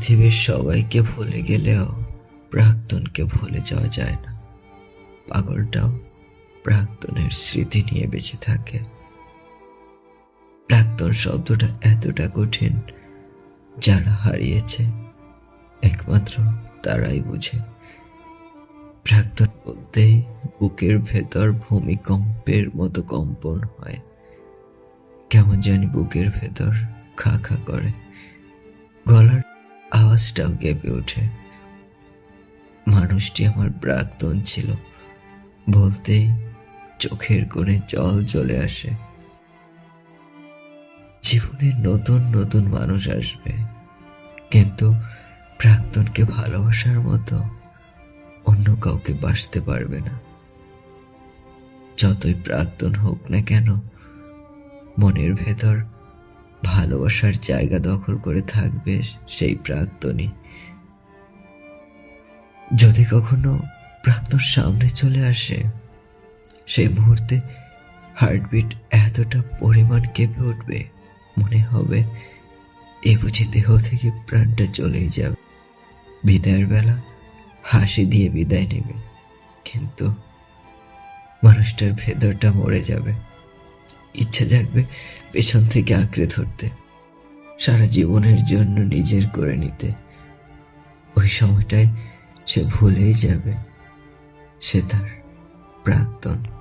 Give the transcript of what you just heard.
পৃথিবীর সবাইকে ভুলে গেলেও প্রাক্তনকে ভুলে যাওয়া যায় না। পাগলটাও প্রাক্তনের স্মৃতি নিয়ে বেঁচে থাকে। প্রাক্তন শব্দটা এতটা কঠিন, যারা হারিয়েছে, একমাত্র তারাই বুঝে। প্রাক্তন বলতেই বুকের ভেতর ভূমিকম্পের মতো কম্পন হয়। কেমন জানি বুকের ভেতর খা খা করে। গলার আওয়াজটাও কেঁপে ওঠে। মানুষটি আমার প্রাক্তন ছিল। বলতেই চোখের কোণে জল চলে আসে। জীবনে নতুন নতুন মানুষ আসবে। কিন্তু প্রাক্তনকে ভালোবাসার মতো অন্য কাউকে বাসতে পারবে না। যতই প্রাক্তন হোক না কেন, মনের ভেতর ভালোবাসার জায়গা দখল করে থাকবে সেই প্রাক্তনই যদি কখনো প্রাক্তন সামনে চলে আসে, সেই মুহূর্তে হার্টবিট এতটা পরিমাণ কেঁপে উঠবে, মনে হবে এ বুঝি দেহ থেকে প্রাণটা চলেই যাবে। বিদায়ের বেলা হাসি দিয়ে বিদায় নেবে, কিন্তু মানুষটার ভেতরটা মরে যাবে। ইচ্ছা জাগবে পেছন থেকে আঁকড়ে ধরতে। সারা জীবনের জন্য নিজের করে নিতে। ওই সময়টায় সে ভুলেই যাবে। সে তার প্রাক্তন।